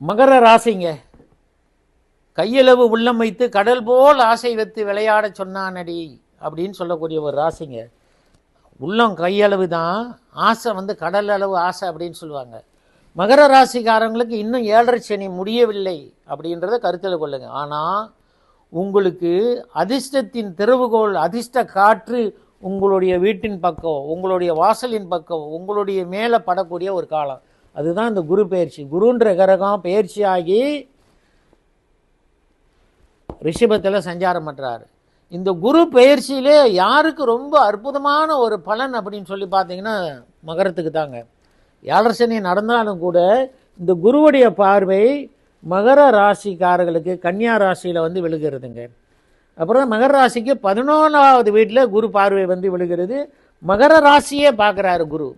மகர ராசிங்க. கையளவு உள்ளம் வைத்து கடல் போல் ஆசை வைத்து விளையாடச் சொன்னானடி அப்படின்னு சொல்லக்கூடிய ஒரு ராசிங்க. உள்ளம் கையளவு தான் ஆசை வந்து கடல் அளவு ஆசை அப்படின்னு சொல்லுவாங்க. மகர ராசிக்காரங்களுக்கு இன்னும் ஏழரை சனி முடியவில்லை அப்படின்றத கருத்தில் கொள்ளுங்க. ஆனால் உங்களுக்கு அதிர்ஷ்டத்தின் திறவுகோள் அதிர்ஷ்ட காற்று உங்களுடைய வீட்டின் பக்கம் உங்களுடைய வாசலின் பக்கம் உங்களுடைய மேலே படக்கூடிய ஒரு காலம். அதுதான் இந்த குரு பயிற்சி. குருன்ற பயிற்சி பயிற்சியாகி ரிஷபத்தில் சஞ்சாரம் பண்ணுறாரு இந்த குரு பயிற்சியிலே யாருக்கு ரொம்ப அற்புதமான ஒரு பலன் அப்படின்னு சொல்லி பார்த்தீங்கன்னா மகரத்துக்கு தாங்க. ஏழரசனி நடந்தாலும் கூட இந்த குருவுடைய பார்வை மகர ராசிக்காரர்களுக்கு கன்னியா ராசியில் வந்து விழுகிறதுங்க. அப்புறம் மகர ராசிக்கு பதினொன்றாவது வீட்டில் குரு பார்வை வந்து விழுகிறது. மகர ராசியே பார்க்குறாரு குரு.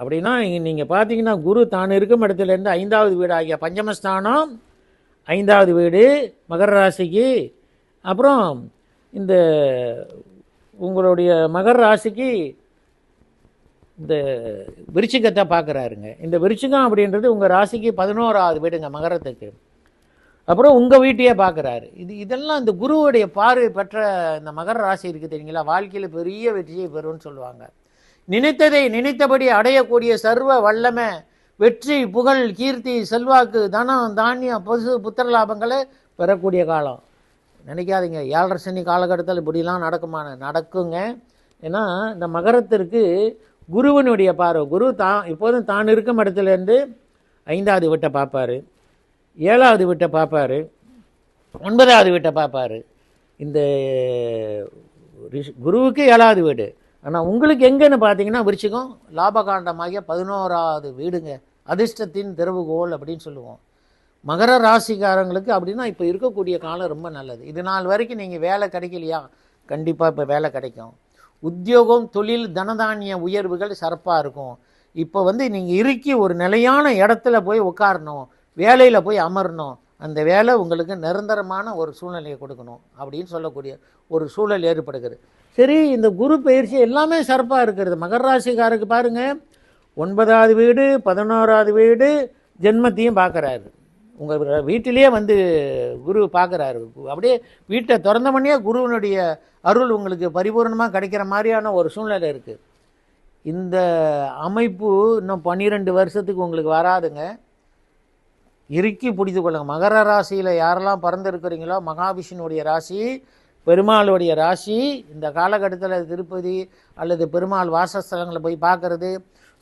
அப்படின்னா நீங்கள் பார்த்தீங்கன்னா குரு தான் இருக்கும் இடத்துலேருந்து ஐந்தாவது வீடு ஆகிய பஞ்சமஸ்தானம் ஐந்தாவது வீடு மகர ராசிக்கு அப்புறம் இந்த உங்களுடைய மகர ராசிக்கு இந்த விருச்சிகத்தை பார்க்குறாருங்க இந்த விருச்சிகம் அப்படின்றது உங்கள் ராசிக்கு பதினோராவது வீடுங்க மகரத்துக்கு. அப்புறம் உங்கள் வீட்டையே பார்க்குறாரு இது இதெல்லாம் இந்த குருவுடைய பார்வை பெற்ற இந்த மகர ராசி இருக்குது தெரியுங்களா? வாழ்க்கையில் பெரிய வெற்றியை பெறும்னு சொல்லுவாங்க. நினைத்ததை நினைத்தபடி அடையக்கூடிய சர்வ வல்லமை வெற்றி புகழ் கீர்த்தி செல்வாக்கு தனம் தானியம் பசு புத்திர லாபங்களை பெறக்கூடிய காலம். நினைக்காதீங்க. ஏழரை சனி காலகட்டத்தில் இப்படிலாம் நடக்குமான நடக்குங்க. ஏன்னா இந்த மகரத்திற்கு குருவனுடைய பார்வை. குரு தான் இப்போதும் தான் இருக்கும் இடத்துலேருந்து ஐந்தாவது வீட்டை பார்ப்பாரு. ஏழாவது வீட்டை பார்ப்பாரு. ஒன்பதாவது வீட்டை பார்ப்பாரு. இந்த ரிஷ்- குருவுக்கு ஏழாவது வீடு. ஆனால் உங்களுக்கு எங்கேன்னு பார்த்தீங்கன்னா விருச்சிகம் லாபகாண்டமாகிய பதினோராவது வீடுங்க. அதிர்ஷ்டத்தின் திறவுகோல் அப்படின்னு சொல்லுவோம். மகர ராசிக்காரங்களுக்கு அப்படின்னா இப்போ இருக்கக்கூடிய காலம் ரொம்ப நல்லது. இது நாள் வரைக்கும் நீங்கள் வேலை கிடைக்கலையா? கண்டிப்பாக இப்போ வேலை கிடைக்கும். உத்தியோகம் தொழில் தனதானிய உயர்வுகள் சிறப்பாக இருக்கும். இப்போ வந்து நீங்கள் இறுக்கி ஒரு நிலையான இடத்துல போய் உட்காரணும். வேலையில் போய் அமரணும். அந்த வேலை உங்களுக்கு நிரந்தரமான ஒரு சூழ்நிலையை கொடுக்கணும் அப்படின்னு சொல்லக்கூடிய ஒரு சூழல் ஏற்படுகிறது. சரி இந்த குரு பயிற்சி எல்லாமே சிறப்பாக இருக்கிறது. மகர ராசிக்காருக்கு பாருங்கள் ஒன்பதாவது வீடு பதினோராவது வீடு ஜென்மத்தையும் பார்க்குறாரு. உங்கள் வீட்டிலேயே வந்து குரு பார்க்குறாரு. அப்படியே வீட்டை திறந்த பண்ணியே குருவினுடைய அருள் உங்களுக்கு பரிபூர்ணமாக கிடைக்கிற மாதிரியான ஒரு சூழ்நிலை இருக்குது இந்த அமைப்பு இன்னும் பன்னிரெண்டு வருஷத்துக்கு உங்களுக்கு வராதுங்க. இறுக்கி பிடித்து கொள்ளுங்க. மகர ராசியில் யாரெல்லாம் பிறந்திருக்கிறீங்களோ மகாவிஷ்ணுடைய ராசி பெருமாளுடைய ராசி இந்த காலகட்டத்தில் திருப்பதி அல்லது பெருமாள் வாசஸ்தலங்களை போய் பார்க்குறது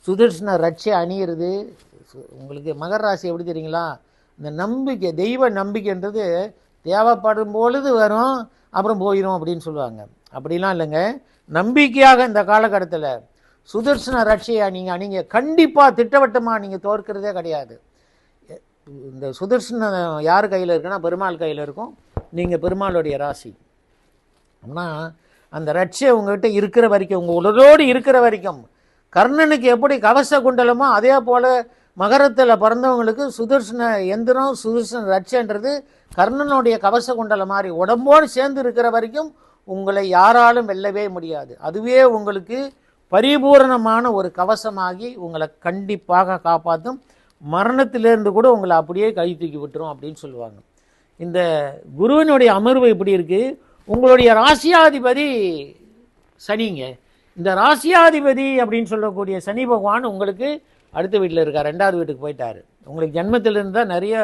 சுதர்ஷன ரட்சை அணியிறது சு- உங்களுக்கு மகர ராசி எப்படி தெரியுங்களா? இந்த நம்பிக்கை தெய்வ நம்பிக்கைன்றது தேவைப்படும் பொழுது வரும் அப்புறம் போயிடும் அப்படின்னு சொல்லுவாங்க. அப்படிலாம் இல்லைங்க. நம்பிக்கையாக இந்த காலகட்டத்தில் சுதர்ஷன ரட்சையை நீங்கள் அணிங்க. கண்டிப்பாக திட்டவட்டமாக நீங்கள் தோற்கிறதே கிடையாது. இந்த சுதர்ஷன யார் கையில் இருக்குன்னா பெருமாள் கையில் இருக்கும். நீங்கள் பெருமாளுடைய ராசி. ஆனால் அந்த ரட்சை உங்ககிட்ட இருக்கிற வரைக்கும் உங்கள் உடலோடு இருக்கிற வரைக்கும் கர்ணனுக்கு எப்படி கவச குண்டலமோ அதே போல் மகரத்தில் பிறந்தவங்களுக்கு சுதர்சன எந்திரம் சுதர்சன ரட்சைன்றது கர்ணனுடைய கவச குண்டலம் மாதிரி. உடம்போடு சேர்ந்து இருக்கிற வரைக்கும் உங்களை யாராலும் வெல்லவே முடியாது. அதுவே உங்களுக்கு பரிபூரணமான ஒரு கவசமாகி உங்களை கண்டிப்பாக காப்பாற்றும் மரணத்திலிருந்து கூட உங்களை அப்படியே கை தூக்கி விட்டுரும் அப்படின்னு சொல்லுவாங்க. இந்த குருவினுடைய அமர்வு எப்படி இருக்குது உங்களுடைய ராசியாதிபதி சனிங்க. இந்த ராசியாதிபதி அப்படின்னு சொல்லக்கூடிய சனி பகவான் உங்களுக்கு அடுத்த வீட்டில் இருக்கார் ரெண்டாவது வீட்டுக்கு போயிட்டார். உங்களுக்கு ஜென்மத்திலிருந்து தான் நிறைய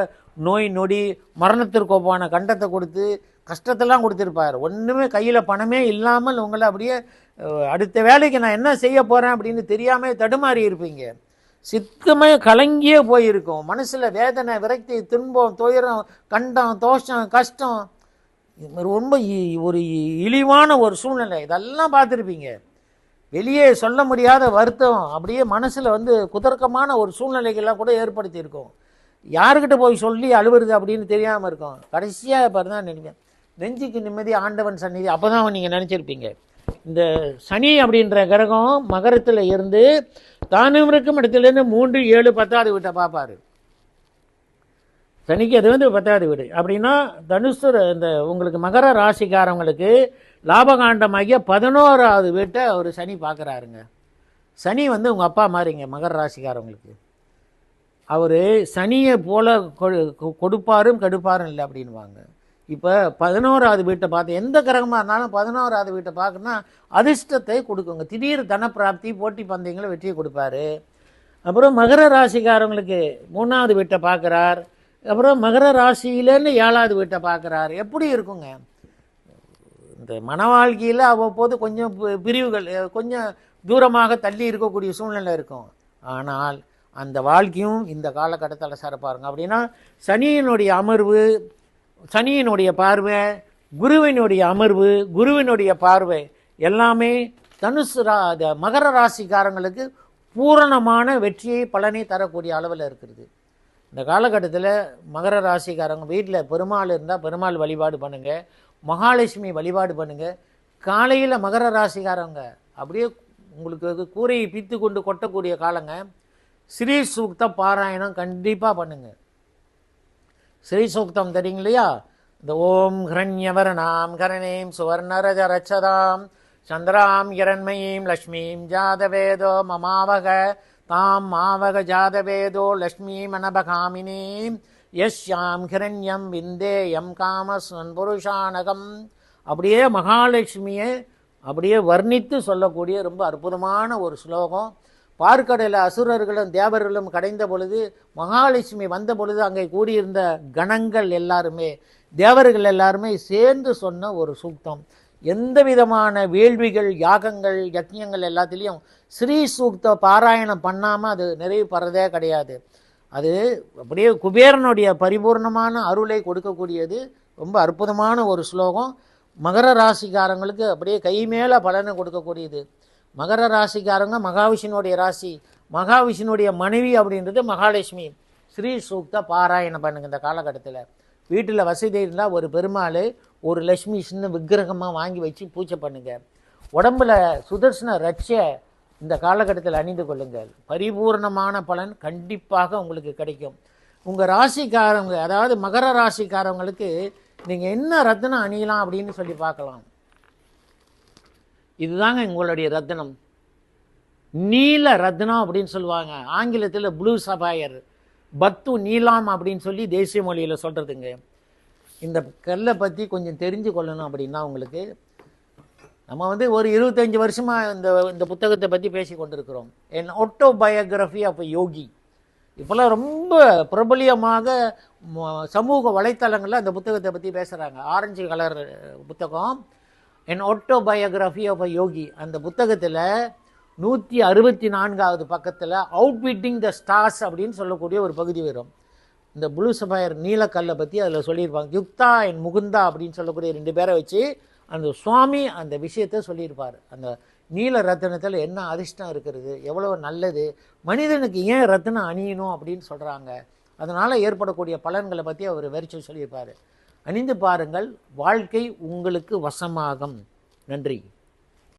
நோய் நொடி மரணத்திற்கோப்பான கண்டத்தை கொடுத்து கஷ்டத்தெல்லாம் கொடுத்துருப்பார். ஒன்றுமே கையில் பணமே இல்லாமல் உங்களை அப்படியே அடுத்த வேலைக்கு நான் என்ன செய்ய போகிறேன் அப்படின்னு தெரியாமல் தடுமாறி இருப்பீங்க. சித்தமே கலங்கியே போயிருக்கும். மனசில் வேதனை விரக்தி துன்பம் துயரம் கண்டம் தோஷம் கஷ்டம் ரொம்ப இ- ஒரு இழிவான ஒரு சூழ்நிலை. இதெல்லாம் பார்த்துருப்பீங்க. வெளியே சொல்ல முடியாத வருத்தம் அப்படியே மனசில் வந்து குதர்க்கமான ஒரு சூழ்நிலைகள்லாம் கூட ஏற்படுத்தியிருக்கும். யாருக்கிட்ட போய் சொல்லி அழுவுறது அப்படின்னு தெரியாமல் இருக்கும். கடைசியாக இப்போ தான் நினைப்பேன் நெஞ்சுக்கு நிம்மதி ஆண்டவன் சந்நிதி அப்போ தான் நீங்கள் நினச்சிருப்பீங்க. இந்த சனி அப்படின்ற கிரகம் மகரத்தில் இருந்து தானும் இருக்கும் இடத்துலேருந்து மூன்று ஏழு பத்தாவது வீட்டை பார்ப்பாரு. சனிக்கு அது வந்து பத்தாவது வீடு. அப்படின்னா தனுசு இந்த உங்களுக்கு மகர ராசிக்காரவங்களுக்கு லாபகாண்டமாகிய பதினோராவது வீட்டை அவர் சனி பார்க்குறாருங்க சனி வந்து உங்கள் அப்பா மாதிரிங்க மகர ராசிக்காரவங்களுக்கு. அவர் சனியை போல கொ- கொ- கொடுப்பாரும் கெடுப்பாரும் இல்லை அப்படின்வாங்க இப்போ பதினோராவது வீட்டை பார்த்து எந்த கிரகமாக இருந்தாலும் பதினோராவது வீட்டை பார்க்கணும்னா அதிர்ஷ்டத்தை கொடுக்குங்க. திடீர் தனப்பிராப்தி போட்டி பந்தயங்களை வெற்றியை கொடுப்பாரு. அப்புறம் மகர ராசிக்காரங்களுக்கு மூணாவது வீட்டை பார்க்குறார். அப்புறம் மகர ராசியிலேருந்து ஏழாவது வீட்டை பார்க்குறாரு. எப்படி இருக்குங்க? இந்த மன வாழ்க்கையில் அவ்வப்போது கொஞ்சம் பிரிவுகள் கொஞ்சம் தூரமாக தள்ளி இருக்கக்கூடிய சூழ்நிலை இருக்கும். ஆனால் அந்த வாழ்க்கையும் இந்த காலகட்டத்தில் சிறப்பாருங்க. அப்படின்னா சனியினுடைய அமர்வு சனியினுடைய பார்வை குருவினுடைய அமர்வு குருவினுடைய பார்வை எல்லாமே தனுசு ரா மகர ராசிக்காரங்களுக்கு பூரணமான வெற்றியை பலனை தரக்கூடிய அளவில் இருக்கிறது. இந்த காலகட்டத்தில் மகர ராசிக்காரங்க வீட்டில் பெருமாள் இருந்தால் பெருமாள் வழிபாடு பண்ணுங்கள் மகாலட்சுமி வழிபாடு பண்ணுங்கள் காலையில் மகர ராசிக்காரங்க அப்படியே உங்களுக்கு கூரையை பித்து கொண்டு கொட்டக்கூடிய காலங்க. ஸ்ரீ சூக்த பாராயணம் கண்டிப்பாக பண்ணுங்க. ஸ்ரீ சூக்தம் தெரியுங்க இல்லையா? இந்த ஓம் ஹிரண்யவரணாம் கரணீம் சுவர்ணரஜ ரச்சதாம் சந்திராம் இரண்மயீம் லக்ஷ்மீம் ஜாதவேதோ மமாவக தாம் மாவக ஜாதவேதோ லக்ஷ்மீம் அனபகாமினீம் யஸ்யாம் ஹிரண்யம் விந்தேயம் காமஸ்வன் புருஷானகம். அப்படியே மகாலட்சுமியை அப்படியே வர்ணித்து சொல்லக்கூடிய ரொம்ப அற்புதமான ஒரு ஸ்லோகம். பார்க்கடல அசுரர்களும் தேவர்களும் கடைந்த பொழுது மகாலட்சுமி வந்த பொழுது அங்கே கூடியிருந்த கணங்கள் எல்லாருமே தேவர்கள் எல்லாருமே சேர்ந்து சொன்ன ஒரு சூக்தம். எந்த விதமான வேள்விகள் யாகங்கள் யக்ஞங்கள் எல்லாத்துலேயும் ஸ்ரீ சூக்த பாராயணம் பண்ணாமல் அது நிறைவு பெறதே கிடையாது. அது அப்படியே குபேரனுடைய பரிபூர்ணமான அருளை கொடுக்கக்கூடியது. ரொம்ப அற்புதமான ஒரு ஸ்லோகம். மகர ராசிக்காரங்களுக்கு அப்படியே கை மேலே பலனை கொடுக்கக்கூடியது. மகர ராசிக்காரங்க மகாவிஷ்ணுடைய ராசி. மகாவிஷ்ணுடைய மனைவி அப்படின்றது மகாலட்சுமி. ஸ்ரீ சூக்த பாராயணம் பண்ணுங்க இந்த காலகட்டத்தில். வீட்டில் வசதி இருந்தால் ஒரு பெருமாள் ஒரு லக்ஷ்மி சின்ன விக்கிரகமாக வாங்கி வச்சு பூஜை பண்ணுங்கள் உடம்புல சுதர்சன ரட்சை இந்த காலகட்டத்தில் அணிந்து கொள்ளுங்கள். பரிபூர்ணமான பலன் கண்டிப்பாக உங்களுக்கு கிடைக்கும். உங்கள் ராசிக்காரங்க அதாவது மகர ராசிக்காரவங்களுக்கு நீங்கள் என்ன ரத்தினம் அணியலாம் அப்படின்னு சொல்லி பார்க்கலாம். இதுதாங்க உங்களுடைய ரத்தினம் நீல ரத்னம் அப்படின்னு சொல்லுவாங்க. ஆங்கிலத்தில் ப்ளூ சபாயர் பத்து நீலாம் அப்படின்னு சொல்லி தேசிய மொழியில் சொல்கிறதுங்க இந்த கல்லை பற்றி கொஞ்சம் தெரிஞ்சு கொள்ளணும் அப்படின்னா உங்களுக்கு நம்ம வந்து ஒரு இருபத்தஞ்சி வருஷமாக இந்த இந்த புத்தகத்தை பற்றி பேசி கொண்டிருக்கிறோம். என் ஆட்டோபயோகிராஃபி ஆஃப் யோகி இப்போல்லாம் ரொம்ப பிரபலியமாக ம- சமூக வலைத்தளங்களில் அந்த புத்தகத்தை பற்றி பேசுகிறாங்க ஆரஞ்சு கலர் புத்தகம். என் ஆட்டோபயோகிராஃபி ஆஃப் யோகி அந்த புத்தகத்தில் நூற்றி அறுபத்தி நான்காவது பக்கத்தில் அவுட்பிட்டிங் த ஸ்டார்ஸ் அப்படின்னு சொல்லக்கூடிய ஒரு பகுதி வரும். இந்த ப்ளூ சஃபயர் நீலக்கல்லை பற்றி அதில் சொல்லியிருப்பாங்க. யுக்தா என் முகுந்தா அப்படின்னு சொல்லக்கூடிய ரெண்டு பேரை வச்சு அந்த சுவாமி அந்த விஷயத்தை சொல்லியிருப்பார். அந்த நீல ரத்தினத்தில் என்ன அதிர்ஷ்டம் இருக்கிறது எவ்வளோ நல்லது மனிதனுக்கு ஏன் ரத்தினம் அணியணும் அப்படின்னு சொல்கிறாங்க அதனால் ஏற்படக்கூடிய பலன்களை பற்றி அவர் வெறிச்சு சொல்லியிருப்பார். அணிந்து பாருங்கள் வாழ்க்கை உங்களுக்கு வசமாகும். நன்றி.